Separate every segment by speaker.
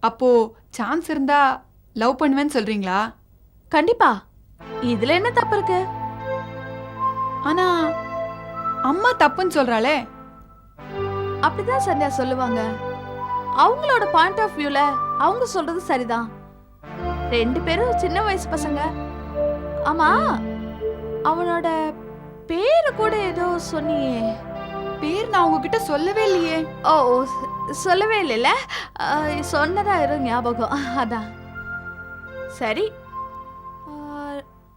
Speaker 1: அப்போ சான்ஸ் இருந்தா லவ் பண்ணுவேன்னு சொல்றீங்களா?
Speaker 2: கண்டிப்பா. இதுல என்ன தப்பு இருக்கு?
Speaker 1: ஆனா அம்மா தப்புன்னு சொல்றாளே.
Speaker 2: அப்படிதான் சந்தியா சொல்லுவாங்க. அவங்களோட பாயிண்ட் ஆஃப் வியூல அவங்க சொல்றது சரிதான். ரெண்டு பேரும் சின்ன வயசு பசங்க. ஆமா அவனோட பேரு கூட ஏதோ சொன்னியே.
Speaker 1: பேர் நான் உங்ககிட்ட சொல்லவே இல்லையே.
Speaker 2: ஓ சொல்லவே இல்லைல்ல? சொன்னதா இரு ஞாபகம். அதான். சரி.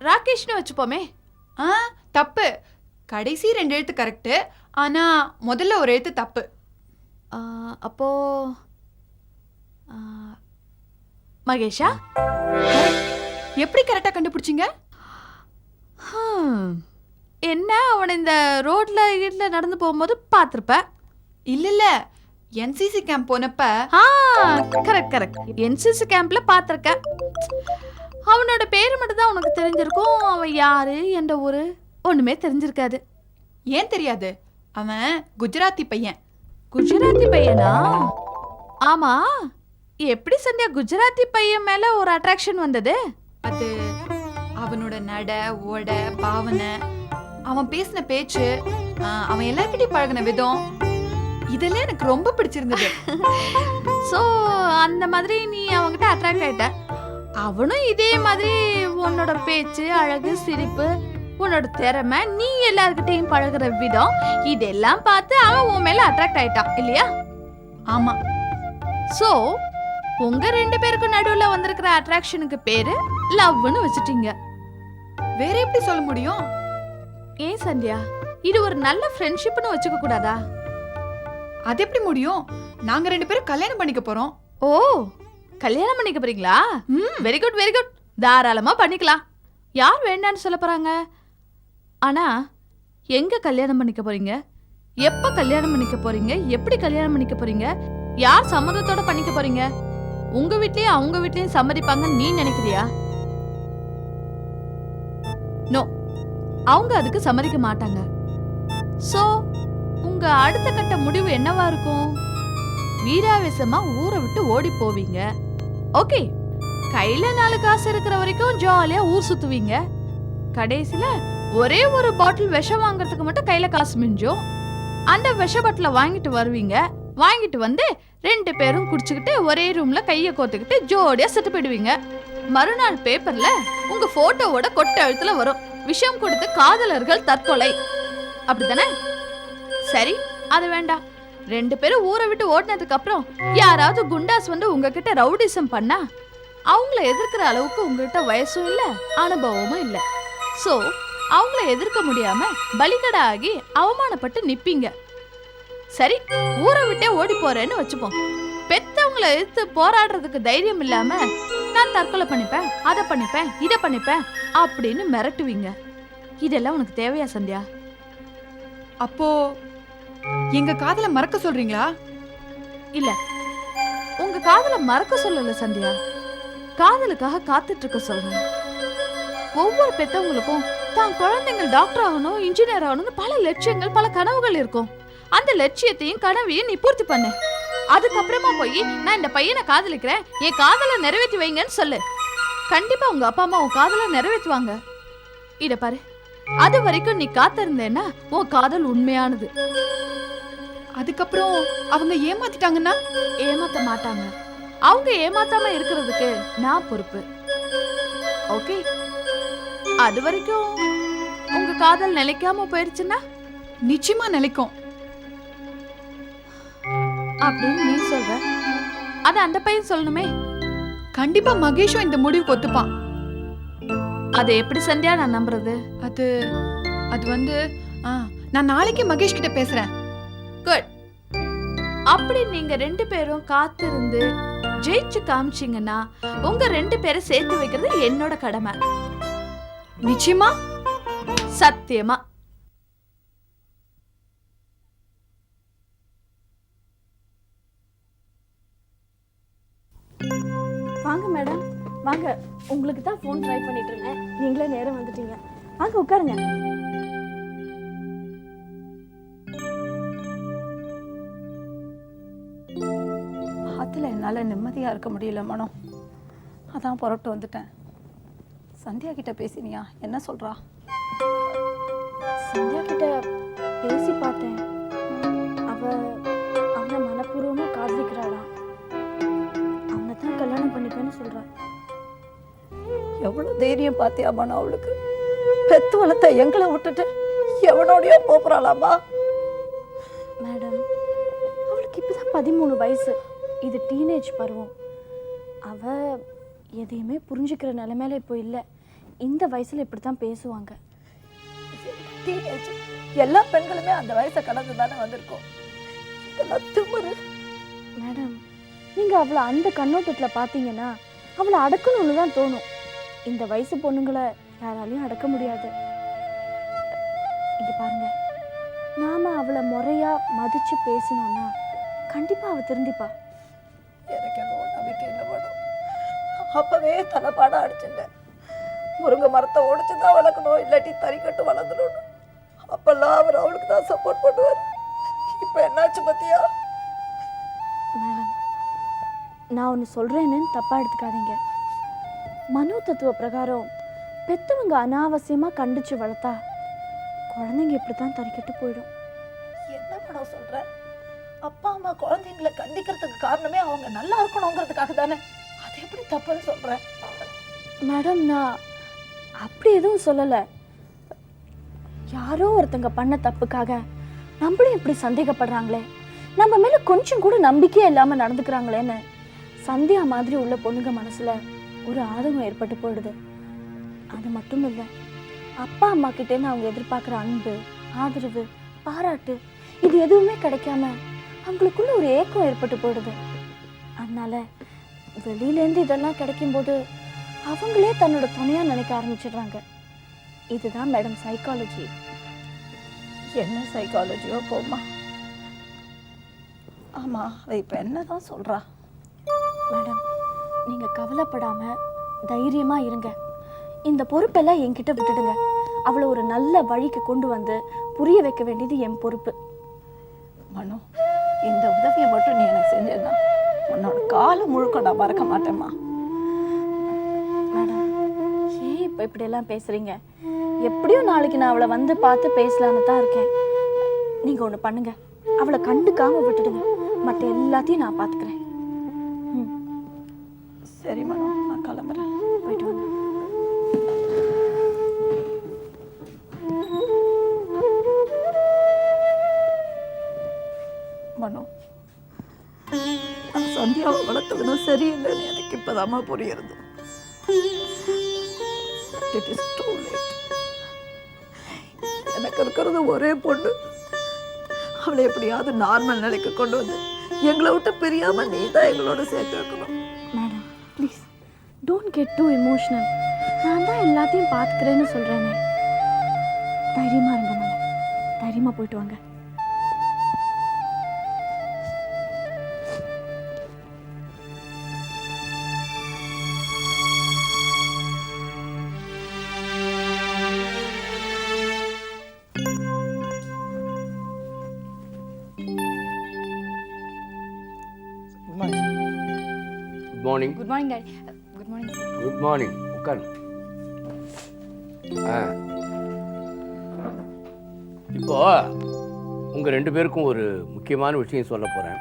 Speaker 2: ராகேஷ்னு வச்சுப்போமே.
Speaker 1: ஆ தப்பு. கடைசி ரெண்டு எழுத்து கரெக்ட் ஆனா முதல்ல ஒரு எழுத்து தப்பு.
Speaker 2: அப்போ மகேஷா?
Speaker 1: எப்படி கரெக்டா கண்டுபிடிச்சீங்க.
Speaker 2: என்ன அவன் இந்த ரோட்ல வீட்ல நடந்து போகும்போது பார்த்திருப்ப?
Speaker 1: இல்ல இல்ல. என்சிசி கேம்ப் போனப்ப
Speaker 2: கரெக்ட் கரெக்ட் என்சிசி கேம்ப்ல பார்த்திருக்க அவனோட பேரு மட்டும் தான் உனக்கு தெரிஞ்சிருக்கும். அவன் யாரு எந்த ஊரு ஒண்ணுமே தெரிஞ்சிருக்காது.
Speaker 1: ஏன் தெரியாது? அவன் குஜராத்தி பையன்.
Speaker 2: குஜராத்தி பையனா? ஆமா. எப்படி சந்தியா குஜராத்தி பையன் மேல ஒரு அட்ராக்ஷன் வந்தது?
Speaker 1: அது அவனோட நட ஓட பாவனை. அவன் பேசின பேச்சு அவன் எல்லார்கிட்டயும் பழகுன விதம் இதெல்லாம் எனக்கு ரொம்ப பிடிச்சிருந்தது.
Speaker 2: சோ அந்த மாதிரி நீ அவன்கிட்ட அட்ராக்ட் ஆயிட்ட. அவனும் இதே மாதிரி உன்னோட பேச்சு அழகு சிரிப்பு உன்னோட திறமை நீ எல்லார்கிட்டயும் பழகுற விதம் இதெல்லாம் பார்த்து அவன் உன் மேல அட்ராக்ட் ஆயிட்டான் இல்லையா?
Speaker 1: ஆமா.
Speaker 2: சோ உங்க ரெண்டு பேருக்கு நடுவுல வந்திருக்கிற அட்ராக்ஷனுக்கு பேரு லவ்னு வச்சுட்டீங்க.
Speaker 1: வேற எப்படி சொல்ல முடியும்?
Speaker 2: ஏன் சந்தியா? இது ஒரு நல்ல ஃப்ரெண்ட்ஷிப்னு வச்சுக்க கூடாதா?
Speaker 1: அது எப்படி முடியும்? நாங்க ரெண்டு பேரும் கல்யாணம் பண்ணிக்க போறோம்.
Speaker 2: ஓ கல்யாணம் பண்ணிக்க போறீங்களா? வெரி குட் வெரி குட் தாராளமா பண்ணிக்கலாம். யார் வேண்டான்னு சொல்ல போறாங்க? ஆனா எங்க கல்யாணம் பண்ணிக்க போறீங்க? எப்ப கல்யாணம் பண்ணிக்க போறீங்க? எப்படி கல்யாணம் பண்ணிக்க போறீங்க? யார் சம்மதத்தோட பண்ணிக்க போறீங்க? உங்க வீட்லயும் அவங்க வீட்லயும் சம்மதிப்பாங்கன்னு நீ நினைக்கிறியா? நோ அவங்க அதுக்கு சம்மதிக்க மாட்டாங்க. சோ உங்க அடுத்த கட்ட முடிவு என்னவா இருக்கும்? வீராவேசமா ஊரை விட்டு ஓடி போவீங்க. ஓகே. கையில நாலு காசு இருக்கிற வரைக்கும் ஜாலியா ஊர் சுத்துவீங்க. கடைசியில ஒரே ஒரு பாட்டில் விஷம் வாங்குறதுக்கு மட்டும் கையில காசு மிஞ்சும். அந்த விஷ பாட்டில வாங்கிட்டு வருவீங்க. வாங்கிட்டு வந்து ரெண்டு பேரும் குடிச்சுக்கிட்டு ஒரே ரூம்ல கைய கோத்துக்கிட்டு ஜோடியா செத்து போயிடுவீங்க. மறுநாள் பேப்பர்ல உங்க போட்டோவோட கொட்ட எழுத்துல வரும். விஷம் கொடுத்து காதலர்கள் தற்கொலை. அப்படித்தானே? சரி அது வேண்டாம். ரெண்டு பேரும் ஊரை விட்டு ஓடினதுக்கு அப்புறம் யாராவது குண்டாஸ் வந்து உங்ககிட்ட ரவுடிசம் பண்ணா அவங்கள எதிர்க்கிற அளவுக்கு உங்ககிட்ட வயசும் இல்ல அனுபவமும் இல்ல. சோ அவங்கள எதிர்க்க முடியாம பலிகடா ஆகி அவமானப்பட்டு நிப்பீங்க. சரி ஊரை விட்டே ஓடி போறேன்னு வச்சுப்போம். பெத்தவங்கள எதிர்த்து போராடுறதுக்கு தைரியம் இல்லாம நான் தற்கொலை பண்ணிப்பேன் அதை பண்ணிப்பேன் இதை பண்ணிப்பேன் அப்படின்னு மிரட்டுவீங்க. இதெல்லாம் உனக்கு தேவையா சந்தியா?
Speaker 1: அப்போ எங்க காதல மறக்க சொல்றீங்களா?
Speaker 2: இல்ல. உங்க காதல மறக்க சொல்லல சந்தியா. காதலுக்காக காத்துட்டு இருக்க சொல்றேன். ஒவ்வொரு பெத்தவங்களுக்கும் தான் குழந்தைங்க டாக்டர் ஆகணும் இன்ஜினியர் ஆகணும்னு பல லட்சியங்கள் பல கனவுகள் இருக்கும். அந்த லட்சியத்தையும் கனவையும் நீ பூர்த்தி பண்ணு. அதுக்கப்புறமா போய் நான் இந்த பையனை காதலிக்கிறேன். என் காதலை நிறைவேற்றி வைங்கன்னு சொல்லு. கண்டிப்பா உங்க அப்பா அம்மா உன் காதலை நிறைவேற்றுவாங்க. இத பாரு. அது வரைக்கும் நீ காத்திருந்தேன்னா உன் காதல் உண்மையானது.
Speaker 1: அதுக்கப்புறம் அவங்க ஏமாத்திட்டாங்கன்னா?
Speaker 2: ஏமாத்த மாட்டாங்க. அவங்க ஏமாத்தாம இருக்கிறதுக்கு நான் பொறுப்பு. ஓகே? அது வரைக்கும் உங்க காதல் நிலைக்காம போயிருச்சுன்னா?
Speaker 1: நிச்சயமா நிலைக்கும்.
Speaker 2: அப்படின்னு நீ சொல்ற. அது அந்த பையன் சொல்லணுமே?
Speaker 1: கண்டிப்பா மகேஷும் இந்த முடிவுக்கு ஒத்துப்பான்.
Speaker 2: அதை எப்படி சந்தியா நான் நம்புறது?
Speaker 1: அது அது வந்து ஆ, நான் நாளைக்கு மகேஷ் கிட்ட பேசுறேன்.
Speaker 2: குட் அப்படி நீங்க ரெண்டு பேரும் காத்திருந்து ஜெயிச்சு காமிச்சீங்கன்னா உங்க ரெண்டு பேரை சேர்த்து வைக்கிறது என்னோட கடமை.
Speaker 1: நிச்சயமா?
Speaker 2: சத்தியமா? வாங்க மேடம். வாங்க.
Speaker 3: உங்களுக்கு தான் ஃபோன் ட்ரை பண்ணிட்டு இருந்தேன். நீங்களே நேரம் வந்துட்டீங்க. வாங்க உட்காருங்க.
Speaker 4: நிம்மதியாக இருக்க முடியல மனம் அதான் புறப்பட்டு வந்துட்டேன். சந்தியா கிட்ட பேசினியா? என்ன சொல்கிறா
Speaker 3: சந்தியா கிட்ட பேசி பார்த்தேன். அவ அவனை மனப்பூர்வமா காதலிக்கிறாளாம் அவனை தான் கல்யாணம் பண்ணிப்பேன்னு சொல்றா.
Speaker 4: எவ்வளோ தைரியம் பார்த்தியா மனம் அவளுக்கு? பெத்து வளர்த்த எங்களை விட்டுட்டு எவனோடையோ போப்புறாளாமா
Speaker 3: மேடம் அவளுக்கு இப்பதான் பதிமூணு வயசு. இது டீனேஜ் பருவம். அவ எதையுமே புரிஞ்சுக்கிற நிலைமையில இப்போ இல்லை. இந்த வயசுல இப்படி தான் பேசுவாங்க.
Speaker 4: டீனேஜ் எல்லா பெண்களுமே அந்த வயசை கடந்து தானே வந்திருக்கோம்.
Speaker 3: மேடம் நீங்க அவளை அந்த கண்ணோட்டத்துல பார்த்தீங்கன்னா அவளை அடக்கணும்னு தான் தோணும். இந்த வயசு பொண்ணுங்களை யாராலையும் அடக்க முடியாது. இங்க பாருங்க. நாம அவளை முறையா மதிச்சு பேசணும்னா கண்டிப்பா அவ திருந்திப்பா.
Speaker 4: எனக்கு என்ன நம்பிக்கை இல்லை மேடம் அப்பவே தலைப்பாடம் அடிச்சுட்டேன். முருங்கை மரத்தை உடைச்சு தான் வளர்க்கணும் இல்லாட்டி தறிக்கட்டு வளர்ந்துடணும் அப்பெல்லாம் அவர் அவளுக்கு தான் சப்போர்ட் பண்ணுவார். இப்போ என்னாச்சு பத்தியா?
Speaker 3: மேடம் நான் ஒன்று சொல்கிறேன்னு தப்பாக எடுத்துக்காதீங்க. மனோ தத்துவ பிரகாரம் பெத்தவங்க அனாவசியமாக கண்டிச்சு வளர்த்தா குழந்தைங்க இப்படி தான் தறிக்கட்டு போயிடும்.
Speaker 4: என்ன மேடம் சொல்ற? அப்பா அம்மா குழந்தைங்களை கண்டிக்கிறதுக்கு காரணமே அவங்க நல்லா இருக்கணுங்கிறதுக்காக தானே? அது எப்படி தப்புன்னு சொல்கிறேன்
Speaker 3: மேடம் நான் அப்படி எதுவும் சொல்லலை. யாரோ ஒருத்தங்க பண்ண தப்புக்காக நம்மளும் இப்படி சந்தேகப்படுறாங்களே. நம்ம மேலே கொஞ்சம் கூட நம்பிக்கையே இல்லாமல் நடந்துக்கிறாங்களேன்னு சந்தியா மாதிரி உள்ள பொண்ணுங்க மனசில் ஒரு ஆதங்கம் ஏற்பட்டு போயிடுது. அது மட்டும் இல்லை அப்பா அம்மா கிட்டேருந்து அவங்க எதிர்பார்க்குற அன்பு ஆதரவு பாராட்டு இது எதுவுமே கிடைக்காம அவங்களுக்குள்ள ஒரு ஏக்கம் ஏற்பட்டு போயிடுது. அதனால வெளியிலேருந்து இதெல்லாம் கிடைக்கும்போது அவங்களே தன்னோட துணையா நினைக்க ஆரம்பிச்சிடுறாங்க. இதுதான் மேடம் சைக்காலஜி
Speaker 4: என்ன சைக்காலஜியோ போம்மா. ஆமா அவ இப்ப என்னதான் சொல்றா?
Speaker 3: மேடம் நீங்க கவலைப்படாம தைரியமா இருங்க. இந்த பொறுப்பெல்லாம் என்கிட்ட விட்டுடுங்க. அவளை ஒரு நல்ல வழிக்கு கொண்டு வந்து புரிய வைக்க வேண்டியது என் பொறுப்பு.
Speaker 4: மனு இந்த உதவியை மட்டும் நீ எனக்கு செஞ்சேன்னா உன்னோட காலம் முழுக்க நான் மறக்க மாட்டேம்மா.
Speaker 3: மேடம் ஏன் இப்போ இப்படியெல்லாம் பேசுறீங்க? எப்படியும் நாளைக்கு நான் அவளை வந்து பார்த்து பேசலான்னு தான் இருக்கேன். நீங்க ஒன்று பண்ணுங்க. அவளை கண்டுக்காம விட்டுடுங்க. மற்ற எல்லாத்தையும் நான் பார்த்துக்கிறேன்.
Speaker 4: சரி மனு நான் கிளம்புறேன். மனு நான் சந்தியாவை வளர்த்துக்கணும் சரியில்லைன்னு எனக்கு இப்போதாம்மா புரியுறது. இட் இஸ் டூ லேட் எனக்கு இருக்கிறது ஒரே பொண்ணு. அவளை எப்படியாவது நார்மல் நிலைக்கு கொண்டு வந்து எங்களை விட்டு பிரியாம நீ தான் எங்களோட சேர்த்து வைக்கணும்.
Speaker 3: Madam please don't get too emotional நான் தான் எல்லாத்தையும் பார்த்துக்கிறேன்னு சொல்கிறேனே தைரியமாக இருங்க மேடம் தைரியமாக போயிட்டு வாங்க.
Speaker 5: Morning
Speaker 1: good morning daddy good morning
Speaker 5: good morning உட்காரு ஆ இப்போ உங்கள் ரெண்டு பேருக்கும் ஒரு முக்கியமான விஷயம் சொல்ல போகிறேன்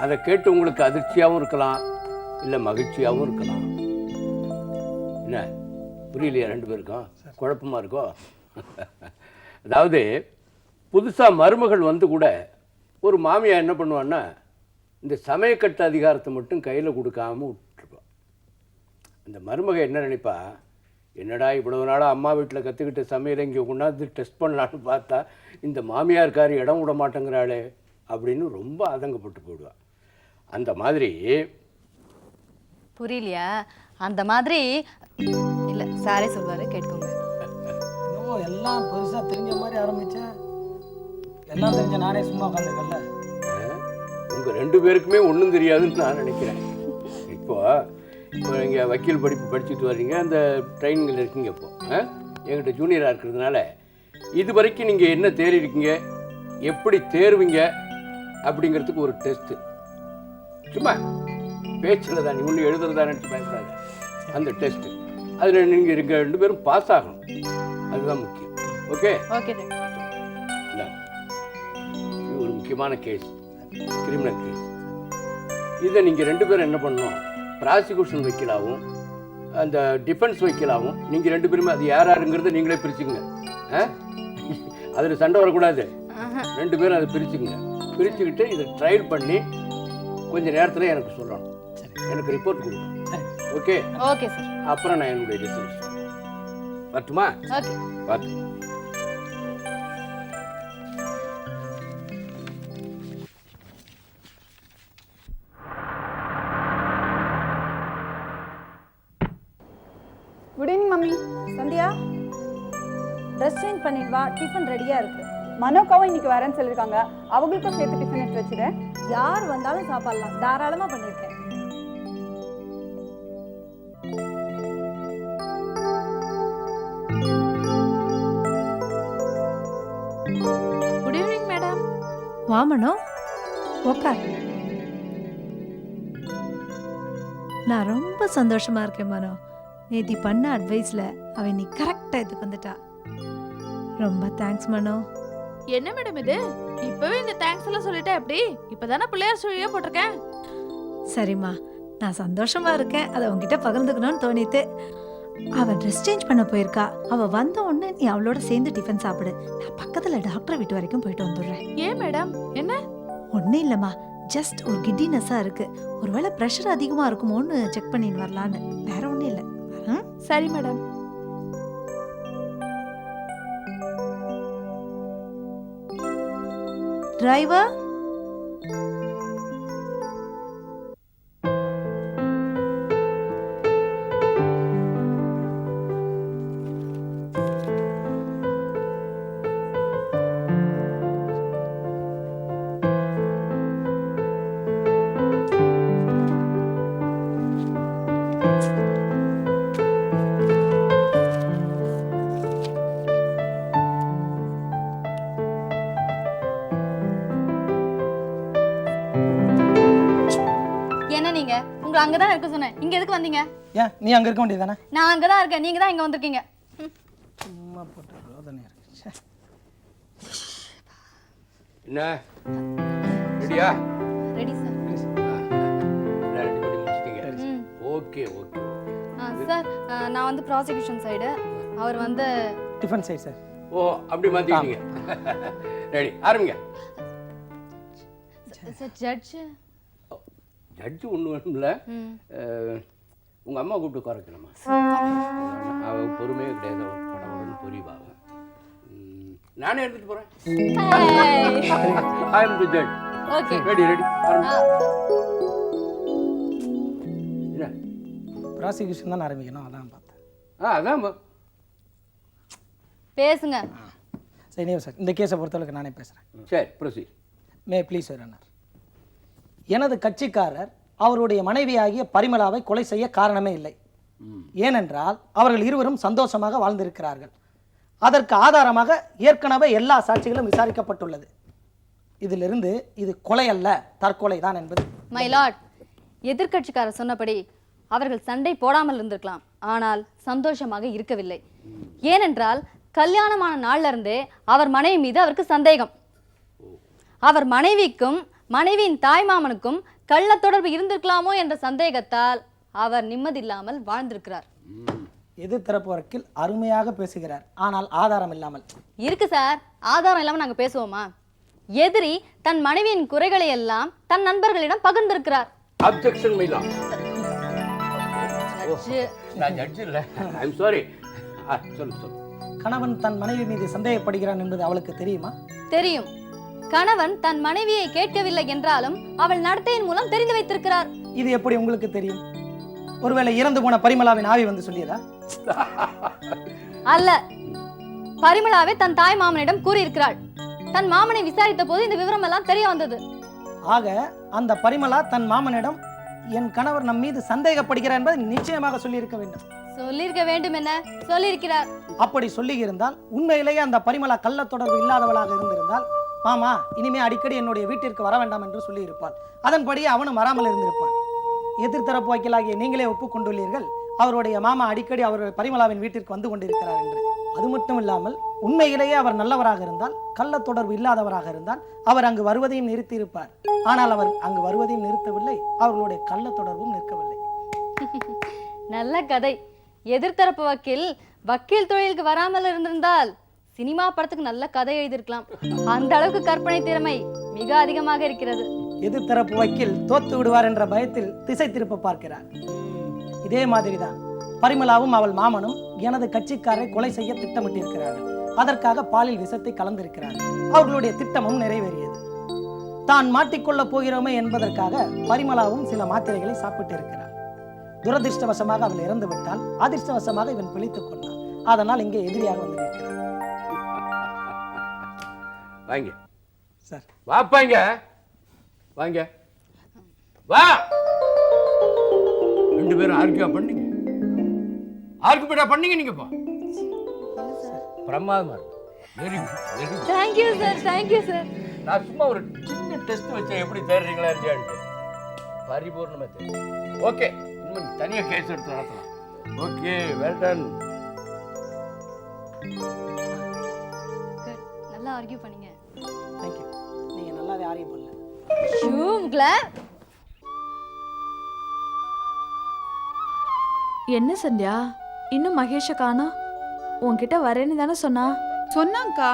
Speaker 5: அதை கேட்டு உங்களுக்கு அதிர்ச்சியாகவும் இருக்கலாம் இல்லை மகிழ்ச்சியாகவும் இருக்கலாம். என்ன? புரியலையா ரெண்டு பேருக்கும்? குழப்பமா இருக்கோ? அதாவது புதுசாக மருமகள் வந்து கூட ஒரு மாமியார் என்ன பண்ணுவான்னா இந்த சமயக்கட்டு அதிகாரத்தை மட்டும் கையில் கொடுக்காம விட்டுருப்பான் அந்த மருமக என்ன நினைப்பா? என்னடா இவ்வளவு நாளாக அம்மா வீட்டில் கற்றுக்கிட்ட சமையலை இங்கே கொண்டாந்து டெஸ்ட் பண்ணலான்னு பார்த்தா இந்த மாமியார்காரி இடம் விட மாட்டேங்கிறாளே அப்படின்னு ரொம்ப ஆதங்கப்பட்டு போயிடுவா. அந்த மாதிரி
Speaker 6: புரியலையா? அந்த மாதிரி இல்ல சாரே சொல்வாரு
Speaker 7: என்னவோ எல்லாம் பெருசா தெரிஞ்ச மாதிரி ஆரம்பிச்சேன். எல்லாம் தெரிஞ்ச நானே சும்மா உட்காந்துருக்கல
Speaker 5: உங்கள் ரெண்டு பேருக்குமே ஒன்றும் தெரியாதுன்னு நான் நினைக்கிறேன். இப்போ நீங்கள் வக்கீல் படிப்பு படிச்சுட்டு வர்றீங்க அந்த ட்ரைனிங்கில் இருக்கீங்க இப்போ ஆ? என்கிட்ட ஜூனியராக இருக்கிறதுனால இது வரைக்கும் நீங்கள் என்ன தேறியிருக்கீங்க எப்படி தேர்வீங்க அப்படிங்கிறதுக்கு ஒரு டெஸ்ட்டு சும்மா பேச்சில் தான் நீ ஒன்று எழுதுறதா நினச்சி பயப்படாத. அந்த டெஸ்ட்டு அதில் நீங்கள் இருக்க ரெண்டு பேரும் பாஸ் ஆகணும். அதுதான் முக்கியம். ஓகே
Speaker 6: ஓகே
Speaker 5: ஒரு முக்கியமான கேஸ் கிரிமினல் கேஸ் இதை நீங்கள் ரெண்டு பேரும் என்ன பண்ணணும்? ப்ராசிக்யூஷன் வைக்கலாவும் அந்த டிஃபென்ஸ் வைக்கலாவும் நீங்கள் ரெண்டு பேருமே அது யார் யாருங்கிறத நீங்களே பிரிச்சுக்குங்க. ஆ? அதில் சண்டை வரக்கூடாது. ரெண்டு பேரும் அதை பிரிச்சுக்குங்க. பிரிச்சுக்கிட்டு இதை ட்ரையல் பண்ணி கொஞ்சம் நேரத்தில் எனக்கு சொல்லணும். எனக்கு ரிப்போர்ட் கொடுங்க. ஓகே
Speaker 6: ஓகே சார்
Speaker 5: அப்புறம் நான் என்னுடைய டிசிஷன் வரட்டுமா? பார்த்து
Speaker 4: டிஃபன் ரெடியாக இருக்கு. மனோக்காவும் இன்னைக்கு வரேன்னு சொல்லியிருக்காங்க. அவங்களுக்கும் சேர்த்து டிஃபன் எடுத்து வச்சுடு யார் வந்தாலும் சாப்பிடலாம். தாராளமாக பண்ணியிருக்கேன்
Speaker 2: குட் ஈவினிங் மேடம்
Speaker 8: வாமனோ உக்கார். நான் ரொம்ப சந்தோஷமா இருக்கேன் மனோ. நேத்தி பண்ண அட்வைஸ்ல அவ நீ கரெக்டா இதுக்கு வந்துட்டா. ரொம்ப தேங்க்ஸ் மனோ.
Speaker 2: என்ன மேடம் இது? இப்பவே இந்த தேங்க்ஸ் எல்லாம் சொல்லிட்டா எப்படி? இப்பதானே பிள்ளையார் சுழியா போட்டிருக்கேன்.
Speaker 8: சரிம்மா நான் சந்தோஷமா இருக்கேன். அதை உன்கிட்ட பகிர்ந்துக்கணும்னு தோணித்து அவ ட்ரெஸ் சேஞ்ச் பண்ண போயிருக்கா. அவ வந்த உடனே நீ அவளோட சேர்ந்து டிஃபன் சாப்பிடு. நான் பக்கத்துல டாக்டர் வீட்டு வரைக்கும் போயிட்டு வந்துடுறேன்.
Speaker 2: ஏன் மேடம் என்ன?
Speaker 8: ஒன்றும் இல்லைம்மா. ஜஸ்ட் ஒரு கிட்டினஸ்ஸாக இருக்கு. ஒருவேளை ப்ரெஷர் அதிகமாக இருக்குமோன்னு செக் பண்ணின்னு வரலான்னு. வேற ஒன்றும் இல்லை.
Speaker 2: சரி மேடம்
Speaker 6: driver இங்க எதுக்கு வந்தீங்க?
Speaker 7: ஏன்? நீ அங்கே இருக்க வேண்டியதானே
Speaker 6: நான் அங்கதான் இருக்கேன். நீங்க தான் இங்க வந்திருக்கீங்க.
Speaker 7: சும்மா போட்டு ரோதனையாக இருக்கு.
Speaker 5: என்ன? ரெடியா?
Speaker 6: ரெடி சார்
Speaker 5: ரெடி பண்ணி முடிச்சிட்டீங்க.
Speaker 6: ம்
Speaker 5: ஓகே ஓகே.
Speaker 6: ஆ, சார் நான் வந்து ப்ராசிக்யூஷன் சைடு அவர் வந்து
Speaker 7: டிஃபன் சைட் சார்
Speaker 5: ஓ அப்படி மாற்றிக்கிட்டீங்க ரெடி ஆரம்பிங்க.
Speaker 6: சார் ஜட்ஜ்
Speaker 5: ஜட்ஜு ஒன்று வேணும்ல. உங்கள் அம்மா கூப்பிட்டு குறைக்கணுமா அவள் பொறுமையே கிடையாது அவள் படம் புரிவாங்க நானே எடுத்துகிட்டு போகிறேன் I am the judge
Speaker 6: okay.
Speaker 5: Ready ready என்ன?
Speaker 7: ப்ராசிக்யூஷன் தான் ஆரம்பிக்கணும் அதான் பார்த்தேன்.
Speaker 5: ஆ அதான்.
Speaker 6: பேசுங்க.
Speaker 7: சரி சார் இந்த கேஸை பொறுத்தளவுக்கு நானே பேசுகிறேன்
Speaker 5: சரி ப்ரொசீட்
Speaker 7: மே ப்ளீஸ் ரன்னர் எனது கட்சிக்காரர் அவருடைய மனைவியாகிய பரிமளாவை கொலை செய்ய காரணமே இல்லை. ஏனென்றால் அவர்கள் இருவரும் சந்தோஷமாக வாழ்ந்திருக்கிறார்கள். அதற்கு ஆதாரமாக ஏற்கனவே எல்லா சாட்சிகளும் விசாரிக்கப்பட்டுள்ளது. இதிலிருந்து இது கொலை அல்ல தற்கொலை தான் என்பது.
Speaker 6: மைலாட் எதிர்கட்சிக்காரர் எதிர்க்கட்சிக்காரர் சொன்னபடி அவர்கள் சண்டை போடாமல் இருந்திருக்கலாம். ஆனால் சந்தோஷமாக இருக்கவில்லை. ஏனென்றால் கல்யாணமான நாள்ல இருந்தே அவர் மனைவி மீது அவருக்கு சந்தேகம். அவர் மனைவிக்கும் மனைவியின் தாய்மாமனுக்கும் கள்ள தொடர்பு இருந்திருக்கலாமோ என்ற சந்தேகத்தால் அவர் நிம்மதியில்லாமல் வாழ்ந்திருக்கிறார்.
Speaker 7: எதிர் தரப்பு வழக்கில் அருமையாக பேசுகிறார். ஆனால் ஆதாரம் இல்லாமல்.
Speaker 6: இருக்கு சார். ஆதாரம் இல்லாம நாங்க பேசுவோமா? எதிரி தன் மனைவியின் குறைகளை எல்லாம் தன் நண்பர்களிடம் பகிர்ந்திருக்கிறார்.
Speaker 5: அப்ஜெக்ஷன் மைலாம்
Speaker 6: ஜட்ஜு,
Speaker 5: நான் ஜட்ஜ் இல்லை. ஐ எம் சாரி சொல்லு சொல்லு.
Speaker 7: கணவன் தன் மனைவி மீது சந்தேகப்படுகிறான் என்பது அவளுக்கு தெரியுமா?
Speaker 6: தெரியும். கணவன் தன் மனைவியை கேட்கவில்லை என்றாலும் அவள் நடத்தையின் மூலம் தெரிந்து வைத்திருக்கிறார்.
Speaker 7: இது எப்படி உங்களுக்கு தெரியும்? ஒருவேளை இறந்து போன பரிமளாவின் ஆவி வந்து சொல்லியதா?
Speaker 6: அல்ல. பரிமளாவே தன் தாய் மாமனிடம் கூறியிருக்கிறாள். தன் மாமனை விசாரித்த போது இந்த விவரம் எல்லாம் தெரிய வந்தது.
Speaker 7: ஆக அந்த பரிமளா தன் மாமனிடம் என் கணவர் நம் மீது சந்தேகப்படுகிறார் என்பதை நிச்சயமாக சொல்லியிருக்க வேண்டும்.
Speaker 6: சொல்லியிருக்க வேண்டும் என்ன? சொல்லியிருக்கிறார்.
Speaker 7: அப்படி சொல்லியிருந்தால் உண்மையிலேயே அந்த பரிமளா கள்ள தொடர்பு இல்லாதவளாக இருந்திருந்தால் மாமா இனிமே அடிக்கடி என்னுடைய வீட்டிற்கு வர வேண்டாம் என்று சொல்லியிருப்பாள். அதன்படி அவனும் வராமல் இருந்திருப்பான். எதிர்த்தரப்பு வக்கீலாகிய நீங்களே ஒப்புக்கொண்டுள்ளீர்கள். அவருடைய மாமா அடிக்கடி அவருடைய பரிமளாவின் வீட்டிற்கு வந்து கொண்டிருக்கிறார் என்று. அது மட்டும் இல்லாமல் உண்மையிலேயே அவர் நல்லவராக இருந்தால் கள்ள தொடர்பு இல்லாதவராக இருந்தால் அவர் அங்கு வருவதையும் நிறுத்தியிருப்பார். ஆனால் அவர் அங்கு வருவதையும் நிறுத்தவில்லை அவர்களுடைய கள்ள தொடர்பும் நிற்கவில்லை.
Speaker 6: நல்ல கதை. எதிர்த்தரப்பு வக்கீல் வக்கீல் தொழிலுக்கு வராமல் இருந்திருந்தால் சினிமா படத்துக்கு நல்ல கதை எழுதியிருக்கலாம். அந்த அளவுக்கு கற்பனை திறமை மிக அதிகமாக இருக்கிறது.
Speaker 7: எதிர்த்தரப்பு வக்கீல் தோத்து விடுவார் என்ற பயத்தில் திசை திருப்ப பார்க்கிறார். இதே மாதிரிதான் பரிமளாவும் அவள் மாமனும் எனது கட்சிக்காரை கொலை செய்ய திட்டமிட்டிருக்கிறார்கள். அதற்காக பாலில் விஷத்தை கலந்திருக்கிறார். அவர்களுடைய திட்டமும் நிறைவேறியது. தான் மாட்டிக்கொள்ளப் போகிறோமே என்பதற்காக பரிமளாவும் சில மாத்திரைகளை சாப்பிட்டு இருக்கிறார் துரதிர்ஷ்டவசமாக அவள் இறந்து விட்டால் அதிர்ஷ்டவசமாக இவன் பிழைத்துக் கொண்டான். அதனால் இங்கே எதிரியாக வந்து நிற்கிறான்
Speaker 5: வாங்க.
Speaker 7: சார்.
Speaker 5: வாப்பாங்க வாங்க. வா. ரெண்டு பேரும் ஆர்கியூ பண்ணீங்க. ஆர்கியூ பண்ணீங்க நீங்க இப்போ. பிரமாதமா very good very good
Speaker 6: thank you sir thank you sir
Speaker 5: நான் சும்மா ஒரு சின்ன டெஸ்ட் வச்சேன் எப்படி தேடுறீங்களா இல்லையான்ட்டு பரிபூர்ணமா தெரியும். ஓகே இன்னும் தனியா கேஸ் எடுத்து நடத்தலாம். ஓகே வெல் டன்
Speaker 6: நல்லா ஆர்கியூ பண்ணீங்க.
Speaker 7: தேங்க்யூ நீங்க நல்லாவே ஆரிய பண்ணல
Speaker 6: ஷூம்ல
Speaker 2: என்ன சந்தியா? இன்னும் மகேஷை காணோம் உன்கிட்ட வரேன்னு தானே சொன்னா?
Speaker 1: சொன்னாங்க்கா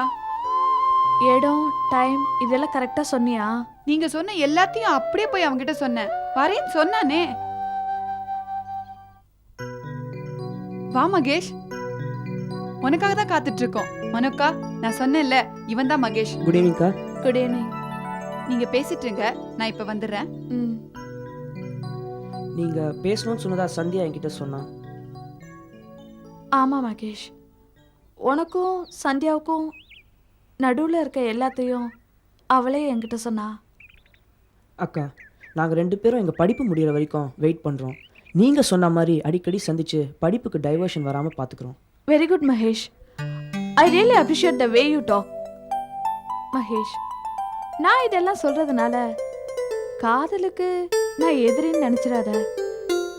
Speaker 2: இடம் டைம் இதெல்லாம் கரெக்டா சொன்னியா?
Speaker 1: நீங்க சொன்ன எல்லாத்தையும் அப்படியே போய் அவன்கிட்ட சொன்னேன். வரேன்னு சொன்னானே. வா மகேஷ். உனக்காக தான் காத்துட்டு இருக்கோம். மனோக்கா. நான் சொன்னேன்ல இவன் தான் மகேஷ்
Speaker 9: குட் ஈவினிங்க்கா
Speaker 2: குட் ஈவினிங்
Speaker 1: நீங்க பேசிட்டு இருங்க நான் இப்ப வந்துடுறேன்.
Speaker 2: ம்.
Speaker 9: நீங்கள் பேசணும்னு சொன்னதா சந்தியா என்கிட்ட சொன்னா?
Speaker 2: ஆமாம் மகேஷ். உனக்கும் சந்தியாவுக்கும் நடுவில் இருக்க எல்லாத்தையும் அவளே என்கிட்ட சொன்னா.
Speaker 9: அக்கா நாங்கள் ரெண்டு பேரும் எங்கள் படிப்பு முடியிற வரைக்கும் வெயிட் பண்ணுறோம் நீங்கள் சொன்ன மாதிரி அடிக்கடி சந்திச்சு படிப்புக்கு டைவர்ஷன் வராமல் பார்த்துக்குறோம்
Speaker 2: very good Mahesh. I really appreciate the way you talk Mahesh நான் இதெல்லாம் சொல்றதுனால காதலுக்கு நான் எதிரின்னு நினைச்சிடாத.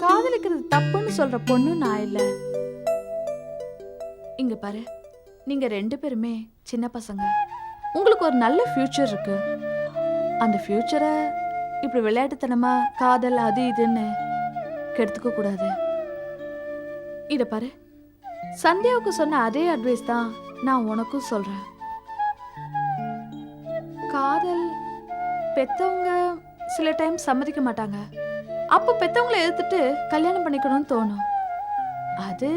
Speaker 2: காதலிக்கிறது தப்புன்னு சொல்ற பொண்ணு நான் இல்லை. இங்க பாரு நீங்க ரெண்டு பேருமே சின்ன பசங்க. உங்களுக்கு ஒரு நல்ல ஃபியூச்சர் இருக்கு. அந்த ஃப்யூச்சரை இப்படி விளையாட்டுத்தனமா காதல் அது இதுன்னு கெடுத்துக்க கூடாது. இதை பாரு சந்தியாவுக்கு சொன்ன அதே அட்வைஸ் தான் நான் உனக்கும் சொல்றேன். காதல் பெத்தவங்க சில டைம் சம்மதிக்க மாட்டாங்க. அப்போ பெத்தவங்கள எதிர்த்துட்டு கல்யாணம் பண்ணிக்கணும்னு தோணும். அது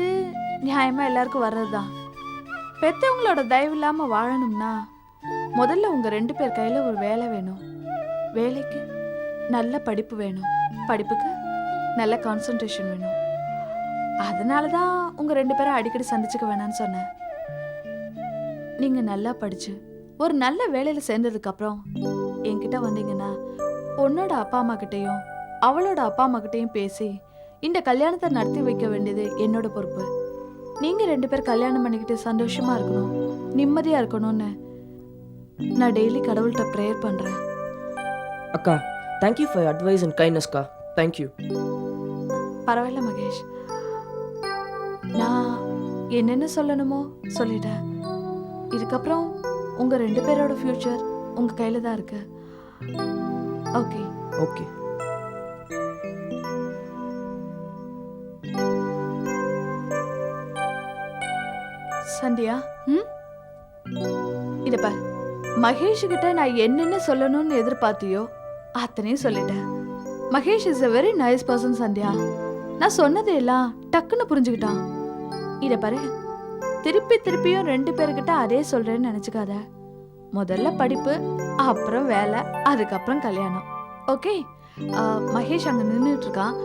Speaker 2: நியாயமா எல்லாருக்கும் வர்றதுதான். பெத்தவங்களோட தயவு இல்லாம வாழணும்னா முதல்ல உங்க ரெண்டு பேர் கையில ஒரு வேலை வேணும். வேலைக்கு நல்ல படிப்பு வேணும். படிப்புக்கு நல்ல கான்சன்ட்ரேஷன் வேணும். அதனால தான் உங்க ரெண்டு பேரும் அடிக்கடி சந்திச்சுக்க வேணாம்னு சொன்னேன். நீங்க நல்லா படிச்சு ஒரு நல்ல வேலையில சேர்ந்ததுக்கு அப்புறம் என்கிட்ட வந்தீங்கன்னா உன்னோட அப்பா அம்மா கிட்டயும் அவளோட அப்பா அம்மா கிட்டயும் பேசி இந்த கல்யாணத்தை நடத்தி வைக்க வேண்டியது என்னோட பொறுப்பு. நீங்க ரெண்டு பேர் கல்யாணம் பண்ணிக்கிட்டு சந்தோஷமா இருக்கணும் நிம்மதியா இருக்கணும்னு நான் டெய்லி கடவுள்கிட்ட ப்ரேயர் பண்றேன்.
Speaker 9: அக்கா thank you for advice and கைண்ட்னஸ்க்கா thank you
Speaker 2: பரவாயில்ல மகேஷ். நான் என்னென்ன சொல்லணுமோ சொல்லிட்டேன். இதுக்கப்புறம் உங்க ரெண்டு பேரோட ஃப்யூச்சர் உங்க கையில தான் இருக்கு. ஓகே
Speaker 9: ஓகே
Speaker 2: சந்தியா ம்? இத பார். மகேஷ் கிட்ட நான் என்னென்ன சொல்லணும்னு எதிர்பார்த்தியோ அத்தனையும் சொல்லிட்டேன். Mahesh is a very nice person Sandhya. நான் சொன்னதையெல்லாம் டக்குன்னு புரிஞ்சுக்கிட்டான். இத பாரு. திருப்பி திருப்பியும் ரெண்டு பேர்கிட்ட அதே சொல்றேன்னு நினைச்சுக்காத. முதல்ல படிப்பு அப்புறம் வேலை அதுக்கப்புறம் கல்யாணம். ஓகே? மகேஷ் அங்க நின்றுட்டு இருக்கான்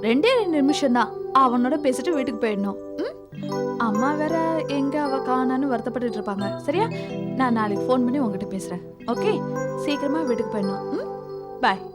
Speaker 2: ரெண்டே ரெண்டு நிமிஷம் தான் அவனோட பேசிட்டு வீட்டுக்கு போயிடணும். ம்? அம்மா வேற எங்க அவ காணான்னு வருத்தப்பட்டுட்டு இருப்பாங்க. சரியா? நான் நாளைக்கு ஃபோன் பண்ணி உங்ககிட்ட பேசுறேன். ஓகே? சீக்கிரமா வீட்டுக்கு போயிடணும். ம்? பாய்